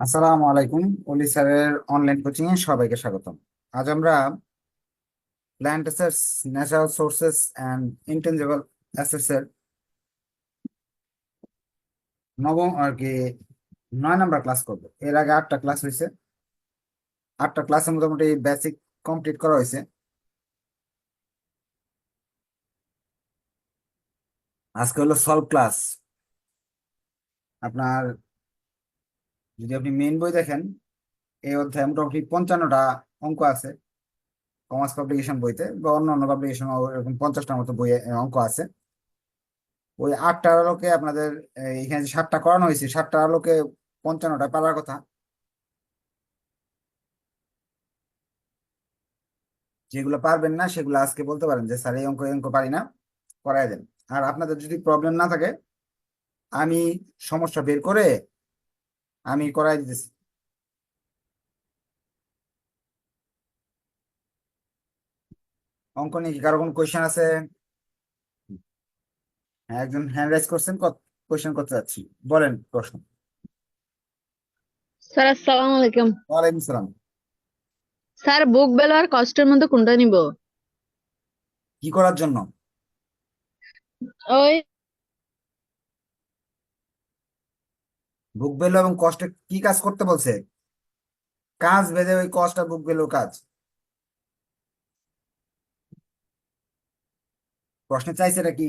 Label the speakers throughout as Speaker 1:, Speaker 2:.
Speaker 1: আসসালামু আলাইকুম। অলি স্যারের অনলাইন কোচিং এ সবাইকে স্বাগতম। আজ আমরা plant assets natural sources and intangible assets এর নবম আর কি নয় নাম্বার ক্লাস করব। এর আগে আটটা ক্লাস হয়েছে আটটা ক্লাসে মোটামুটি বেসিক কমপ্লিট করা হয়েছে আজকে হলো সলভ ক্লাস আপনার যদি আপনি মেইন বই দেখেন, এই অধ্যায়ে মোটামুটি পঞ্চান্নটা অঙ্ক আছে কমার্স পাবলিকেশন বইতে, বা অন্য অন্য পাবলিকেশন এরকম পঞ্চাশটার মতো বই অঙ্ক আছে। ওই আটটার আলোকে আপনাদের এখানে যে সাতটা করানো হয়েছে সাতটার আলোকে পঞ্চান্নটা পারার কথা। যেগুলো পারবেন না, সেগুলো আজকে বলতে পারেন যে, স্যার, এই অঙ্ক অঙ্ক পারি না করাই দেন। আর আপনাদের যদি প্রবলেম না থাকে, আমি সমস্যা বের করে আমি করাই দিতেছি। অঙ্ক নিয়ে কি কারও কোনো কোয়েশ্চেন আছে? হ্যাঁ একজন হ্যান্ড রাইজ করছেন কোয়েশ্চেন করতে যাচ্ছি। বলেন প্রশ্ন।
Speaker 2: স্যার আসসালামু আলাইকুম।
Speaker 1: ওয়ালাইকুম সালাম।
Speaker 2: স্যার বুক ভ্যালু আর কস্টের মধ্যে কোনটা নিব?
Speaker 1: কি করার জন্য?
Speaker 2: ওই
Speaker 1: বুক ভ্যালু এবং কস্টে কি কাজ করতে বলছে? কাজ ভেদে ওই কস্ট আর বুক ভ্যালুর কাজ। প্রশ্নে চাইছে এটা কি?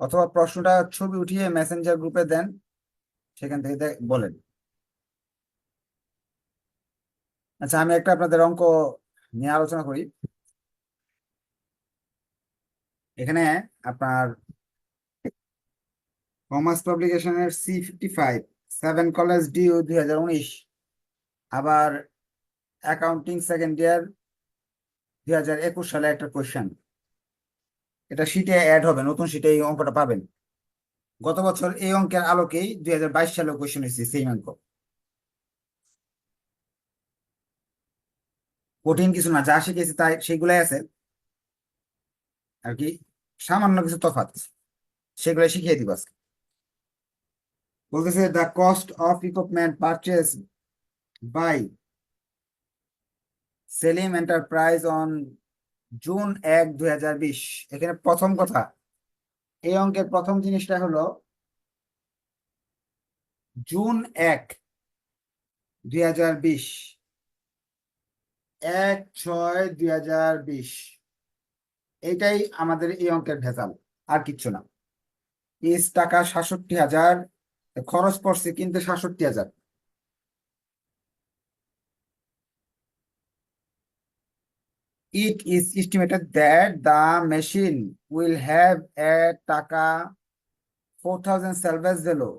Speaker 1: অথবা প্রশ্নটা ছবি উঠিয়ে মেসেঞ্জার গ্রুপে দেন, সেখান থেকে বলেন। আচ্ছা আমি একটা আপনাদের অঙ্ক নিয়ে আলোচনা করি। এখানে আপনার commerce পাবলিকেশনের C fifty five seven college due দুই হাজার উনিশ, আবার অ্যাকাউন্টিং সেকেন্ড ইয়ার দুই হাজার একুশ সালে একটা কোয়েশ্চেন এটা শিটে অ্যাড হবে, নতুন শিটে এই অঙ্কটা পাবেন। গত বছর এই অঙ্কের আলোকেই দুই হাজার বাইশ সালে কোয়েশ্চেন হয়েছে সেই অঙ্ক। কঠিন কিছু না, যা শিখেছি তাই সেগুলাই আছে। আর কি? সামান্য কিছু তফাৎ সেগুলো শিখিয়ে দিব আজকে। বলতেছে the cost of equipment purchase by Salim enterprise on June এক দুই এখানে প্রথম কথা, এই অঙ্কের প্রথম জিনিসটা হলো জুন এক দুই এক ছয়, দুই এইটাই আমাদের এই অঙ্কের ভেজাল, আর কিচ্ছু না। ইস টাকা সাতষট্টি হাজার খরচ পড়ছে কিন্তু সাতষট্টি হাজার। It is estimated that the machine will have a টাকা 4000 salvage value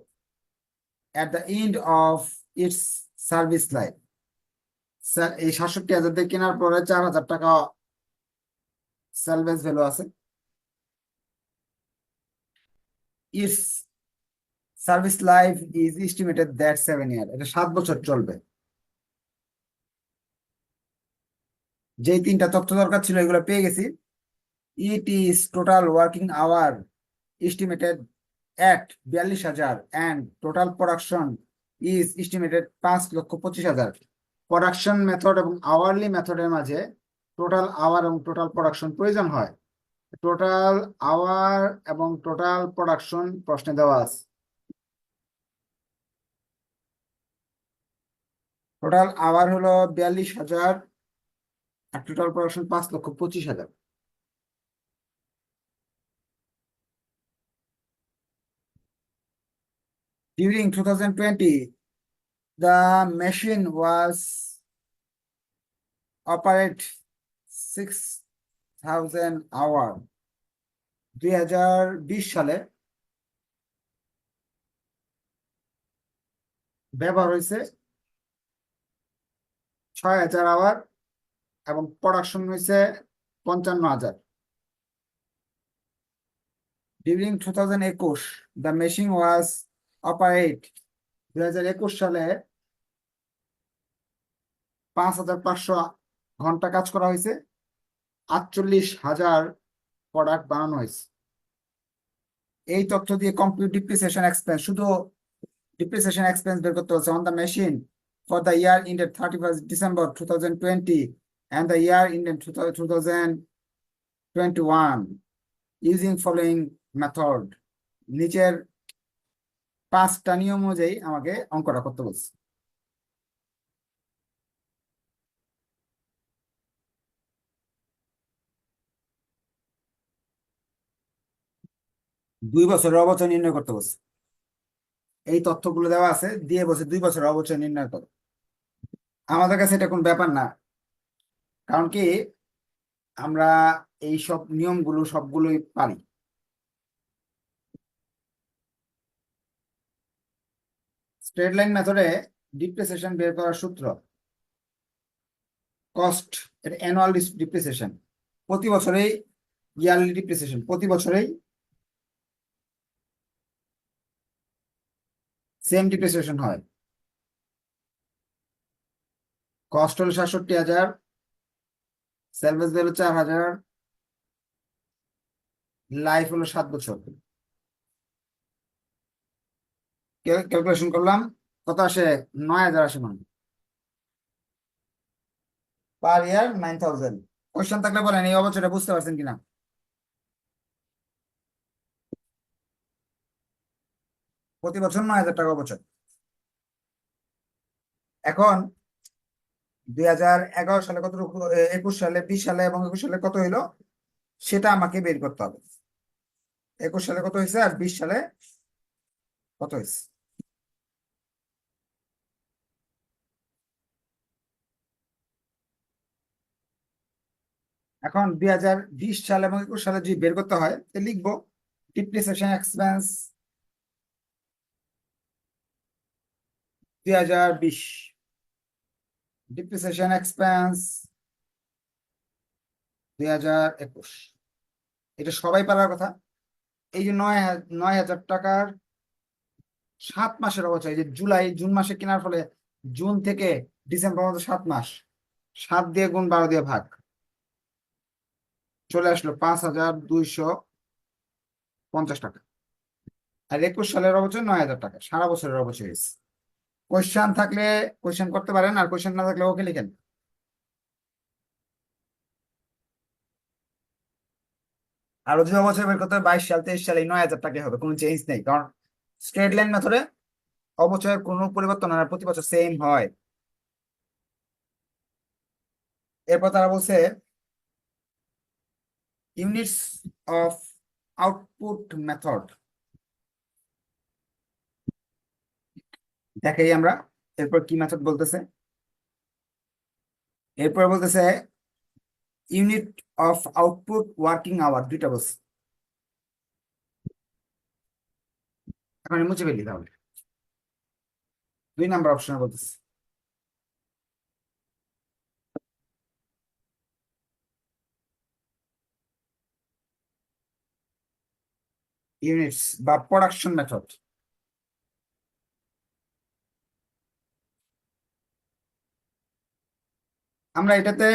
Speaker 1: at the end of its service life sir এই সাতষট্টি হাজার দিয়ে কেনার পরে চার হাজার টাকা salvage ভ্যালু আছে its service life is estimated that seven year, এটা সাত বছর চলবে। যেই তিনটা তথ্য দরকার ছিল, এগুলো পেয়ে গেছি। It is total working hour estimated at বিয়াল্লিশ হাজার and total production is estimated পাঁচ লক্ষ পঁচিশ হাজার। প্রোডাকশন মেথড এবং আওয়ারলি মেথডের মাঝে টোটাল আওয়ার এবং টোটাল প্রোডাকশন প্রয়োজন হয়। টোটাল আওয়ার এবং টোটাল প্রোডাকশন প্রশ্নে দেওয়া আছে। টোটাল আওয়ার হলো বিয়াল্লিশ হাজার আর টোটাল প্রোডাকশন পাঁচ লক্ষ পঁচিশ হাজার। During 2020, the machine was operate six thousand hour. দুই সালে ব্যবহার হয়েছে ছয় হাজার আওয়ার এবং প্রোডাকশন হয়েছে পঞ্চান্ন হাজার ডিউরিং টু থাউজেন্ড একুশ দ্য মেশিন ওয়াজ অপারেট দুই হাজার একুশ সালে পাঁচ হাজার পাঁচশো ঘণ্টা কাজ করা হয়েছে আটচল্লিশ হাজার প্রোডাক্ট বানানো হয়েছে। এই তথ্য দিয়ে কম্পিউট ডিপ্রিসিয়েশন এক্সপেন্স শুধু ডিপ্রিসিয়েশন এক্সপেন্স বের করতে হচ্ছে on the machine for the year ended thirty first December two thousand twenty and the year ended two thousand twenty one using following method নিচের পাঁচটা নিয়ম অনুযায়ী আমাকে অঙ্কটা করতে বলছে। দুই বছরের অবচয় নির্ণয় করতে বলছে। এই তথ্যগুলো দেওয়া আছে, দিয়ে বলছে দুই বছরের অবচয় নির্ণয় করো। আমাদের কাছে এটা কোনো ব্যাপার না। কারণ কি, আমরা এই সব নিয়মগুলো সবগুলোই পারি। স্ট্রেট লাইন মেথডে ডিপ্রেসেশন বের করার সূত্র, কস্ট, এটা অ্যানুয়াল ডিপ্রেসেশন প্রতি বছরেই ইয়ারলি ডিপ্রেসেশন প্রতি বছরেই সেম ডিপ্রিসিয়েশন হয়। কস্ট হলো সাতষট্টি হাজার সেলভেজ হলো চার হাজার লাইফ হলো সাত বছর। ক্যালকুলেশন করলাম, কত আসে? নয় হাজার আসে মানে। Per year nine thousand question থাকলে বলেন, এই অবচয়টা বুঝতে পারছেন কিনা? প্রতি বছর নয় হাজার টাকা অবচয় এখন দুই হাজার এগারো সালে কত একুশ সালে, বিশ সালে এবং একুশ সালে কত হইল? সেটা আমাকে বের করতে হবে। একুশ সালে কত হয়েছে আর বিশ সালে কত হয়েছে এখন দুই হাজার বিশ সাল এবং একুশ সালে যদি বের করতে হয় লিখব ডিপ্রিসিয়েশন এক্সপেন্স দুই হাজার বিশ। ডিপ্রিসিয়েশন এক্সপেন্স দুই হাজার একুশ। এটা সবাই পারার কথা। এই যে নয় নয় হাজার টাকার সাত মাসের অবচয়, এই যে জুলাই, জুন মাসে কেনার ফলে জুন থেকে ডিসেম্বর পর্যন্ত সাত মাস। সাত দিয়ে গুণ বারো দিয়ে ভাগ। চলে আসলো পাঁচ হাজার দুইশো পঞ্চাশ টাকা। আর একুশ সালের অবচয় নয় হাজার টাকা। সারা বছরের অবচয় হয়েছে। কোয়েশ্চেন থাকলে কোয়েশ্চেন করতে পারেন, আর কোয়েশ্চেন না থাকলে ওকে লিখেন আর যদি অবচয় বের করতে হয় বাইশ সাল, তেইশ সালে, এই নয় হাজার টাকা হবে, কোনো চেঞ্জ নেই। কারণ স্ট্রেট লাইন মেথডে অবচয়ের কোনো পরিবর্তন হয় না, প্রতি বছর সেম হয়। এরপর তারা বলছে ইউনিটস অফ আউটপুট মেথড দেখাই আমরা এরপর কি মেথড বলতেছে? এরপর বলতেছে unit of output working hour দুইটা বলছে। এখন মুছে ফেলি তাহলে। দুই নাম্বার অপশন বলতেছে। ইউনিটস বা প্রোডাকশন মেথড আমরা এটাতে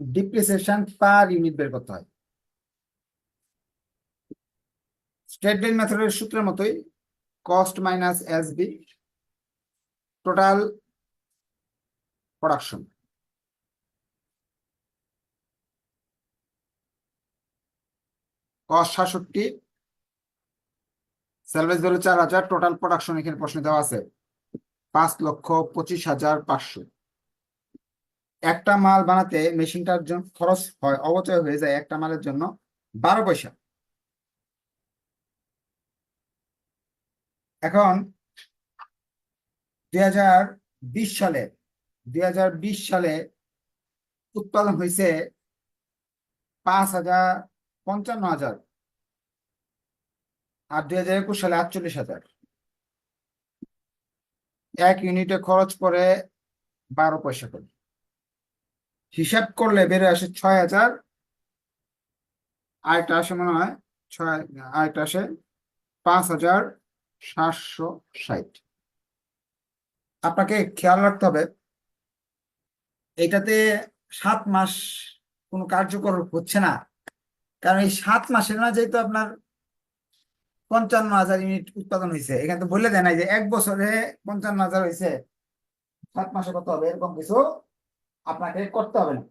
Speaker 1: ডিপ্রিসিয়েশন পার ইউনিট বের করতে হয়। স্টেট লাইন মেথডের সূত্রের মতোই cost minus S B total production cost সাতষট্টি সেলভেজ ভ্যালু চার হাজার টোটাল প্রোডাকশন এখানে প্রশ্ন দেওয়া আছে পাঁচ লক্ষ পঁচিশ হাজার পাঁচশো। একটা মাল বানাতে মেশিনটার জন্য খরচ হয় অবচয় হয়ে যায় একটা মালের জন্য বারো পয়সা। এখন দুই হাজার বিশ সালে, দুই হাজার বিশ সালে উৎপাদন হয়েছে পাঁচ হাজার পঞ্চান্ন হাজার আর দুই হাজার একুশ সালে আটচল্লিশ হাজার। এক ইউনিটে খরচ পড়ে বারো পয়সা করে। হিসাব করলে বেড়ে আসে ছয় হাজার। আরেকটা আসে মনে হয় ছয়, আরেকটা আসে পাঁচ হাজার সাতশো ষাট। আপনাকে খেয়াল রাখতে হবে, এটাতে সাত মাস কোনো কার্যকর হচ্ছে না। কারণ এই সাত মাসের না যেহেতু আপনার পঞ্চান্ন হাজার ইউনিট উৎপাদন হয়েছে, এখানে তো বলে দেয় না যে এক বছরে পঞ্চান্ন হাজার হয়েছে। সাত মাসে কত হবে? এরকম কিছু আপনাকে করতে হবে না।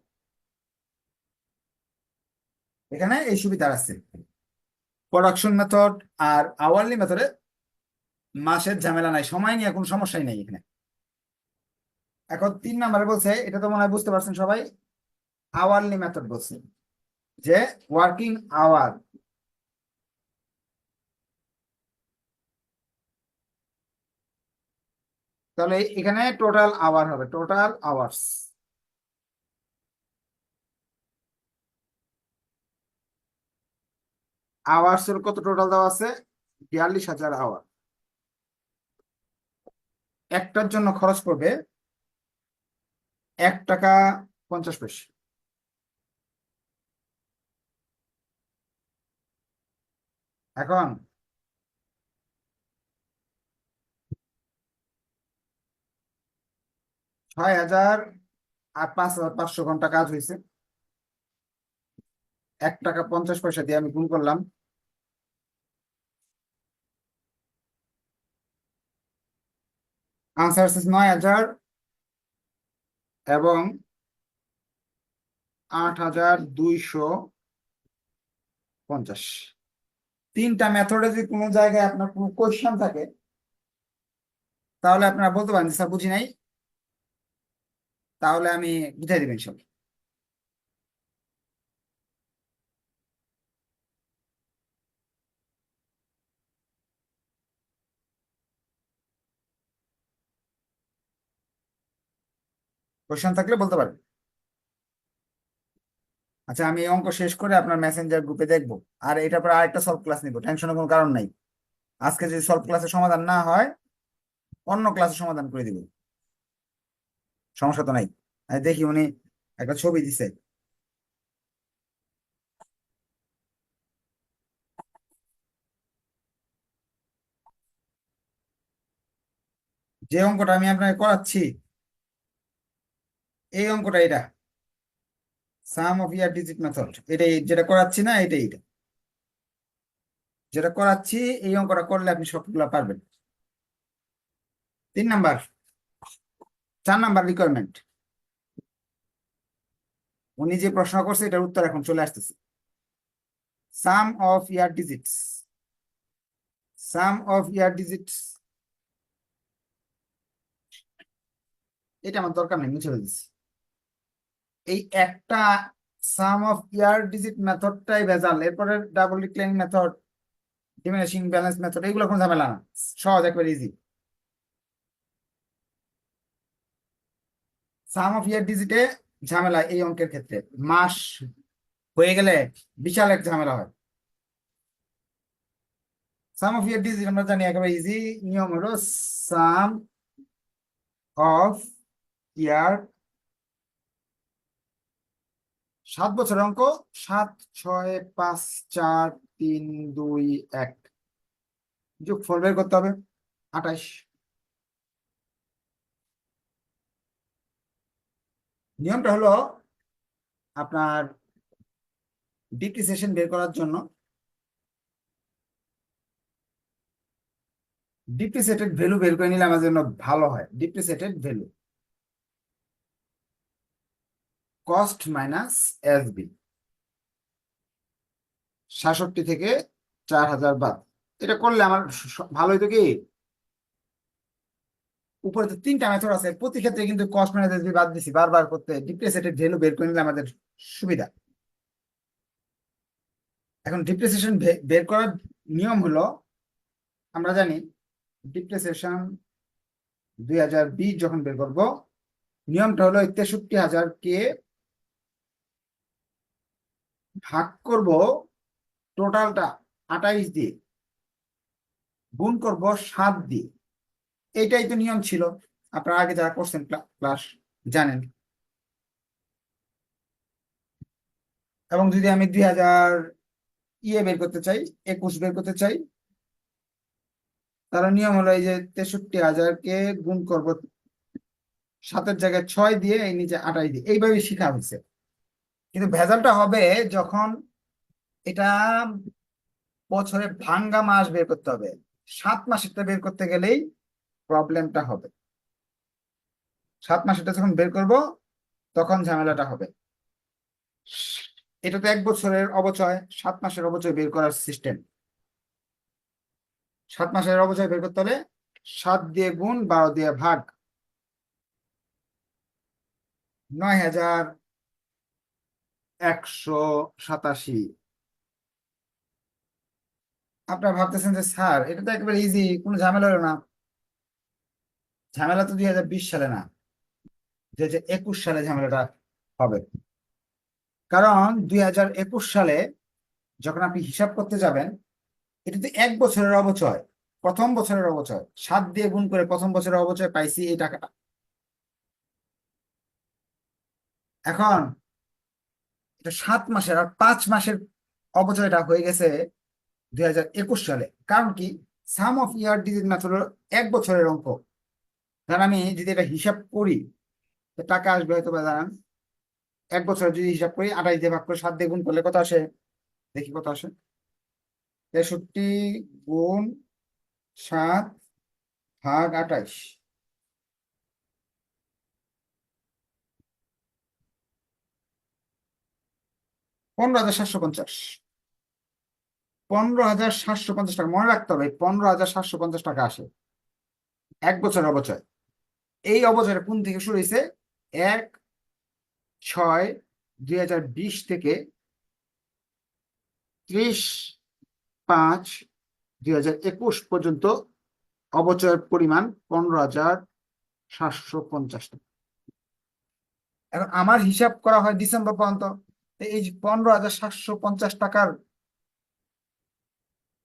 Speaker 1: এখানে এই সুবিধা আছে। প্রোডাকশন মেথড আর আওয়ারলি মেথডে মাসের ঝামেলা নাই, সময় নিয়ে কোনো সমস্যাই নেই এখানে। এখন তিন নাম্বারে বলছে, এটা তো মনে হয় বুঝতে পারছেন সবাই আওয়ারলি মেথড বলছে, যে ওয়ার্কিং আওয়ার তাহলে এখানে টোটাল আওয়ার হবে টোটাল আওয়ার্স আওয়ার্স এর কত টোটাল দেওয়া আছে? বিয়াল্লিশ হাজার আওয়ার একটার জন্য খরচ পড়বে এক টাকা পঞ্চাশ পয়সা। এখন ছয় হাজার আর পাঁচ হাজার পাঁচশো ঘণ্টা কাজ হয়েছে। এক টাকা পঞ্চাশ পয়সা দিয়ে আমি গুণ করলাম। আনসার আছে নয় হাজার এবং আট হাজার দুইশো পঞ্চাশ। তিনটা মেথডে যদি কোনো জায়গায় আপনার কোনো কোয়েশ্চেন থাকে, তাহলে আপনারা বলতে পারেন যে স্যার বুঝি নাই। তাহলে আমি বুঝাই দেবেন সব কোয়েশ্চেন থাকলে বলতে পারেন আচ্ছা আমি অঙ্ক শেষ করে আপনার মেসেঞ্জার গ্রুপে দেখব। আর এটার পর আরেকটা সলভ ক্লাস নিব টেনশনের কোনো কারণ নাই। আজকে যদি সলভ ক্লাসের সমাধান না হয়, অন্য ক্লাসে সমাধান করে দিব। সমস্যা তো নাই। দেখি উনি একটা ছবি দিছে। যে অঙ্কটা আমি আপনাকে করাচ্ছি এই অঙ্কটা এটা। Sum of year digit method এটাই যেটা করাচ্ছি না, এটাই এটা। যেটা করাচ্ছি, এই অঙ্কটা করলে আপনি সবগুলা পারবেন। তিন নাম্বার, চার নাম্বার রিকোয়ারমেন্ট উনি যে প্রশ্ন করছে, এটার উত্তর এখন চলে আসতেছে। Sum of year digits sum of year digits এটা আমার দরকার নেই, মুছে ফেলতেছি। এই একটা সাম অফ ইয়ার ডিজিট মেথডটাই ভেজাল। এরপরে double decline method diminishing balance method এগুলো কোনো ঝামেলা না। সহজ, একবার ইজি সাম অফ ইয়ার ডিজিটে ঝামেলা এই অঙ্কের ক্ষেত্রে। মাস হয়ে গেলে বিশাল এক ঝামেলা হয়। সাম অফ ইয়ার ডিজিট আমরা জানি একেবারে ইজি নিয়ম হলো সাম অফ ইয়ার সাত বছর অঙ্ক, সাত, ছয়, পাঁচ, চার, তিন, দুই, এক। যোগফল বের করতে হবে, আঠাশ। নিয়মটা হলো আপনার ডিপ্রিসিয়েশন বের করার জন্য ডিপ্রিসিয়েটেড ভ্যালু বের করে নিলে আমার জন্য ভালো হয়, depreciated value. Cost minus S B সাতষট্টি থেকে চার হাজার বাদ। এটা করলে আমার ভালো হইতো কি? উপরে তো তিনটা মেথড আছে, প্রতি ক্ষেত্রে কিন্তু কস্ট মাইনাস এসবি বাদ দিছি, বারবার করতে ডিপ্রিসিয়েটেড ভ্যালু বের করে নিলে আমাদের সুবিধা। এখন ডিপ্রিসিয়েশন বের করার নিয়ম হলো, আমরা জানি ডিপ্রিসিয়েশন দুই যখন বের করব, নিয়মটা হলো তেষট্টি হাজার কে ভাগ করব টোটালটা আঠাইশ দিয়ে, গুণ করব সাত দিয়ে। এইটাই তো নিয়ম ছিল। আপনারা আগে যারা করছেন ক্লাস জানেন। এবং যদি আমি দুই হাজার ইয়ে বের করতে চাই, একুশ বের করতে চাই তার নিয়ম হলো এই যে তেষট্টি হাজারকে গুণ করব সাতের জায়গায় ছয় দিয়ে, এই নিচে আঠাশ দিয়ে। এইভাবে শিখা হয়েছে। কিন্তু ভেজালটা হবে যখন এটা বছরে ভাঙ্গা মাস বের করতে হবে। সাত মাসেরটা বের করতে গেলেই প্রবলেমটা হবে। সাত মাসেরটা যখন বের করব, তখন ঝামেলাটা হবে। এটা তো এক বছরের অবচয় সাত মাসের অবচয় বের করার সিস্টেম সাত মাসের অবচয় বের করতে হলে সাত দিয়ে গুণ বারো দিয়ে ভাগ। নয় হাজার একশো সাতাশি। আপনারা ভাবতেছেন যে, স্যার, এটা তো একেবারে ইজি কোনো ঝামেলা হলো না। ঝামেলা তো দুই হাজার বিশ সালে না, দুই হাজার একুশ সালে ঝামেলাটা হবে। কারণ দুই হাজার একুশ সালে যখন আপনি হিসাব করতে যাবেন, এটা তো এক বছরের অবচয়, প্রথম বছরের অবচয়। সাত দিয়ে গুণ করে প্রথম বছরের অবচয় পাইছি এই টাকাটা। এখন এটা সাত মাসের আর পাঁচ মাসের অবচয়টা হয়ে গেছে দুই হাজার একুশ সালে। কারণ কি? Sum of year digit method হলো এক বছরের অঙ্ক। ধর আমি যদি এটা হিসাব করি টাকা আসবে হয়তো বা দাঁড়ান, এক বছর যদি হিসাব করি, আঠাশ দিয়ে ভাগ করে সাত দিয়ে গুণ করলে কত আসে? দেখি কত আসে। তেষট্টি গুণ সাত ভাগ আঠাইশ পনেরো হাজার সাতশো পঞ্চাশ। পনেরো হাজার সাতশো পঞ্চাশ টাকা, মনে রাখতে হবে, পনেরো হাজার সাতশো পঞ্চাশ টাকা আসে। এক বছর অবচয় এই অবচয়ের কোন থেকে শুরু হয়েছে? এক, ছয়, দুই হাজার বিশ থেকে ত্রিশ, পাঁচ, দুই হাজার একুশ পর্যন্ত অবচয়ের পরিমাণ পনেরো হাজার সাতশো পঞ্চাশ টাকা। এখন আমার হিসাব করা হয় ডিসেম্বর পর্যন্ত। এই পনেরো হাজার সাতশো পঞ্চাশ টাকার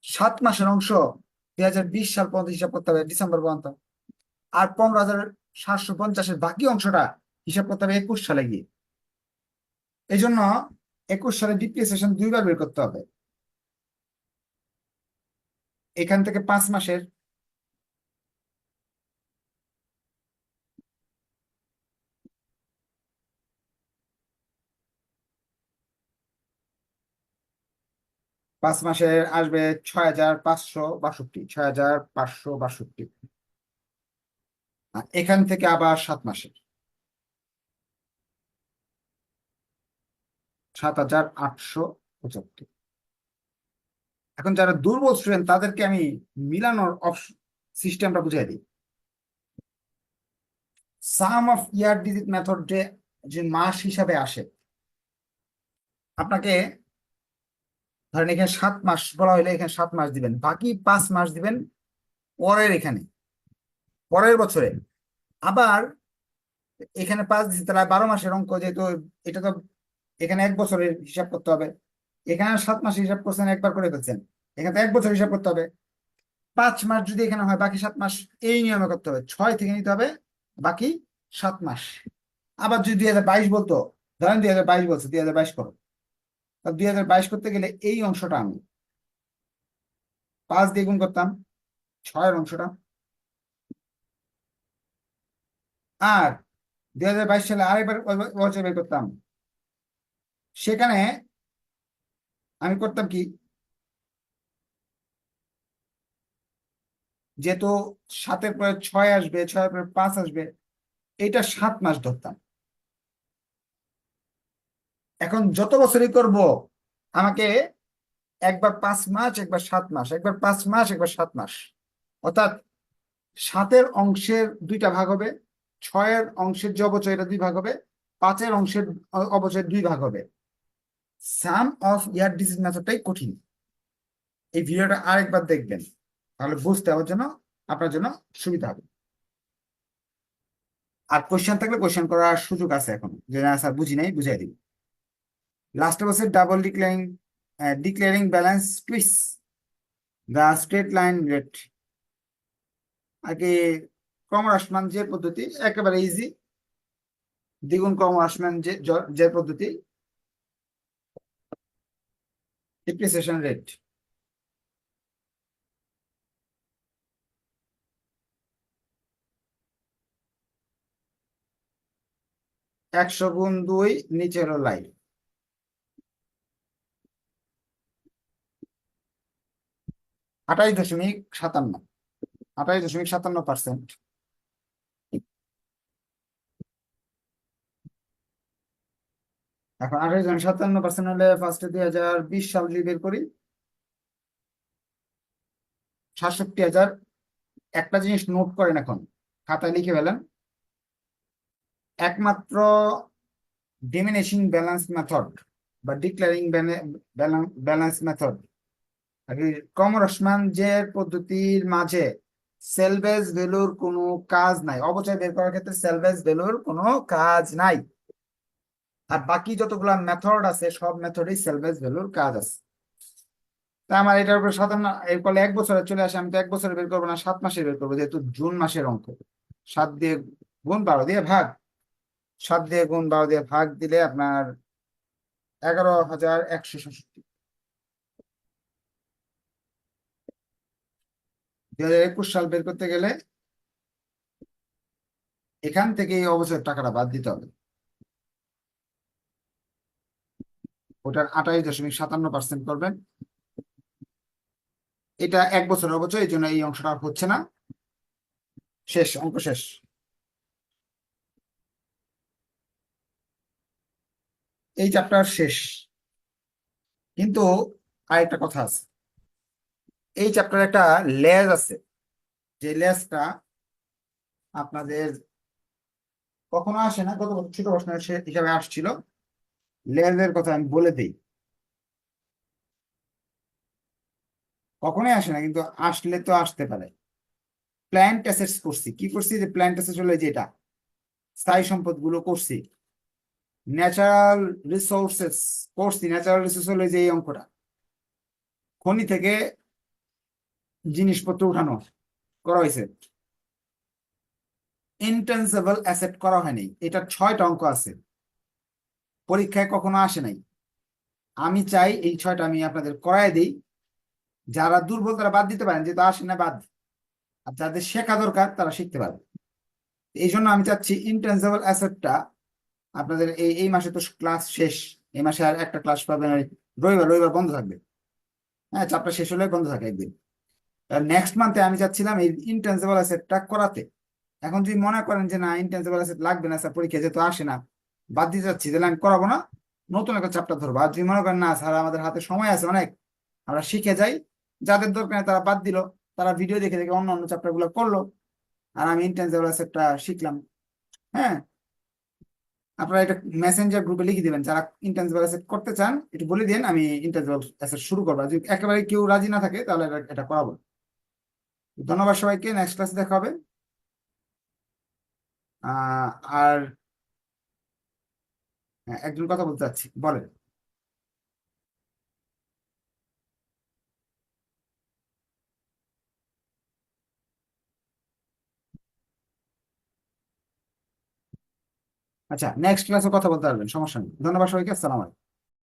Speaker 1: সাত মাসের অংশ দুই হাজার বিশ সাল পর্যন্ত হিসাব করতে হবে, ডিসেম্বর পর্যন্ত। আর পনেরো হাজার সাতশো পঞ্চাশের বাকি অংশটা হিসাব করতে হবে একুশ সালে গিয়ে। এই জন্য একুশ সালে ডিপ্রিসিয়েশন দুইবার বের করতে হবে। এখান থেকে পাঁচ মাসের পাঁচ মাসে আসবে ছয় হাজার পাঁচশো বাষট্টি, ছয় হাজার পাঁচশো বাষট্টি। এখান থেকে আবার সাত মাসের সাত হাজার আটশো পঁচাত্তর। এখন যারা দুর্বল স্টুডেন্ট তাদেরকে আমি মিলানোর সিস্টেমটা বুঝিয়ে দিই। Sum of year digit method যে মাস হিসাবে আসে, আপনাকে ধরেন এখানে সাত মাস বলা হলে এখানে সাত মাস দিবেন, বাকি পাঁচ মাস দিবেন পরের এখানে, পরের বছরে। আবার এখানে পাঁচ দিচ্ছে তাহলে বারো মাসের অঙ্ক যেহেতু এটা তো এখানে এক বছরের হিসাব করতে হবে। এখানে সাত মাসের হিসাব করছেন, একবার করে ফেলছেন। এখানে তো এক বছর হিসাব করতে হবে। পাঁচ মাস যদি এখানে হয়, বাকি সাত মাস এই নিয়মে করতে হবে। ছয় থেকে নিতে হবে, বাকি সাত মাস। আবার যদি দুই হাজার বাইশ বলতো, ধরেন দুই হাজার বাইশ বলছে, দুই হাজার বাইশ করো। দুই হাজার বাইশ করতে গেলে এই অংশটা আমি পাঁচ দিয়ে গুণ করতাম, ছয়ের অংশটা। আর দুই হাজার বাইশ সালে আরেকবার বছর বের করতাম। সেখানে আমি করতাম কি? যেহেতু সাতের পরে ছয় আসবে, ছয়ের পরে পাঁচ আসবে এটা সাত মাস ধরতাম। এখন যত বছরই করব, আমাকে একবার পাঁচ মাস, একবার সাত মাস, একবার পাঁচ মাস, একবার সাত মাস। অর্থাৎ সাতের অংশের দুইটা ভাগ হবে, ছয়ের অংশের যে অবচয় এটা দুই ভাগ হবে, পাঁচের অংশের অবচয় দুই ভাগ হবে। সাম অফ ইয়ার ডিজিট মেথডটাই কঠিন। এই ভিডিওটা আরেকবার দেখবেন, তাহলে বুঝতে আমার জন্য, আপনার জন্য সুবিধা হবে। আর কোশ্চেন থাকলে কোশ্চেন করার সুযোগ আছে এখন। যে না, স্যার বুঝি নাই, বুঝাই দিই লাস্টে বসে double declaring declaring balance twice the straight line rate আগে ক্রমহ্রাসমান যে পদ্ধতি, একেবারে ইজি দ্বিগুণ ক্রমহ্রাসমান যে যে পদ্ধতি ডিপ্রিসিয়েশন রেট একশো গুণ দুই নিচে হলো লাইন আঠাশ দশমিক সাতান্ন। আঠাশ দশমিক সাতান্ন পার্সেন্ট এখন আঠাশ দশমিক সাতান্ন পার্সেন্ট হলে ফার্স্টে দুই হাজার বিশ সাল যদি বের করি। সাতষট্টি হাজার। একটা জিনিস নোট করেন এখন, খাতায় লিখে ফেলেন। একমাত্র ডিমিনিশিং ব্যালেন্স মেথড বা ডিক্লারিং ব্যালেন্স মেথড কমরসমান যে পদ্ধতির মাঝে সেলভেজ ভ্যালুর কোনো কাজ নাই অবচয় বের করার ক্ষেত্রে সেলভেজ ভ্যালুর কোনো কাজ নাই। আর বাকি যতগুলা মেথড আছে, সব মেথডেই সেলভেজ ভ্যালুর কাজ আছে। তা আমার এটার উপর সাধারণ এর ফলে এক বছরে চলে আসে, আমি তো এক বছরে বের করব না, সাত মাসে বের করব, যেহেতু জুন মাসের অঙ্ক। সাত দিয়ে গুণ বারো দিয়ে ভাগ। সাত দিয়ে গুণ বারো দিয়ে ভাগ দিলে আপনার এগারো হাজার একশো ষষ্ঠি দুই হাজার একুশ সাল বের করতে গেলে এখান থেকে এই অবসরের টাকাটা বাদ দিতে হবে। ওটার আঠাশ দশমিক সাতান্ন পার্সেন্ট করবেন। এটা এক বছর অবচয়, এই জন্য এই অংশটা আর হচ্ছে না। শেষ, অঙ্ক শেষ। এই চ্যাপ্টার শেষ। কিন্তু আরেকটা কথা আছে। এই চ্যাপ্টার একটা লেজ আছে। যে লেজটা আপনাদের কখনো আসে না, গত বছর ছোট প্রশ্ন হিসাবে আসছিল। লেজের কথা আমি বলে দিই। কখনোই আসে না, কিন্তু আসলে তো আসতে পারে। প্ল্যান্ট অ্যাসেটস করছি। কি করছি? যে প্ল্যান্ট অ্যাসেটস হলো এই যে এটা। স্থায়ী সম্পদগুলো করছি। ন্যাচারাল রিসোর্সেস করছি। ন্যাচারাল রিসোর্স হলো যে এই অঙ্কটা। খনি থেকে জিনিসপত্র উঠানো, করা হয়েছে। ইনটেন্সিবল অ্যাসেট করা হয়নি এটা ছয়টা অঙ্ক আছে। পরীক্ষায় কখনো আসে নাই। আমি চাই এই ছয়টা আমি আপনাদের করাই দিই। যারা দুর্বল, তারা বাদ দিতে পারেন, যেহেতু আসে না, বাদ। আর যাদের শেখা দরকার, তারা শিখতে পারবে এই জন্য আমি চাচ্ছি ইনটেন্সিবল অ্যাসেটটা আপনাদের এই এই মাসে তো ক্লাস শেষ। এই মাসে আর একটা ক্লাস পাবেন রবিবার রবিবার বন্ধ থাকবে। হ্যাঁ চাপটা শেষ হলে বন্ধ থাকে একদিন। নেক্সট মান্থে আমি চাচ্ছিলাম এই ইনটেন্সিবল অ্যাসেটটা করাতে। এখন যদি মনে করেন যে না ইনটেন্সিবল অ্যাসেট লাগবে না স্যার পরীক্ষা যেহেতু আসে না, বাদ দিতে চাচ্ছি তাহলে আমি করাবো না। নতুন একটা চ্যাপ্টার ধরবো। আর যদি মনে করেন না স্যার আমাদের হাতে সময় আছে অনেক, আমরা শিখে যাই। যাদের দরকার তারা বাদ দিল, তারা ভিডিও দেখে দেখে অন্য অন্য চ্যাপ্টারগুলো করল। আর আমি ইন্টেন্সিবল অ্যাসেটটা শিখলাম। হ্যাঁ? আপনারা এটা মেসেঞ্জার গ্রুপে লিখে দিবেন। যারা ইন্টেন্সিবল অ্যাসেট করতে চান, একটু বলে দিন, আমি ইন্টেন্সিবল অ্যাসেট শুরু করব। যদি একেবারে কেউ রাজি না থাকে, তাহলে এটা করাবো। ধন্যবাদ সবাইকে নেক্সট ক্লাসে দেখা হবে। আর হ্যাঁ, একজন কথা বলতে চাচ্ছি বলেন। আচ্ছা নেক্সট ক্লাসে কথা বলতে পারবেন সমস্যা নেই। ধন্যবাদ সবাইকে আসসালাম আলাইকুম।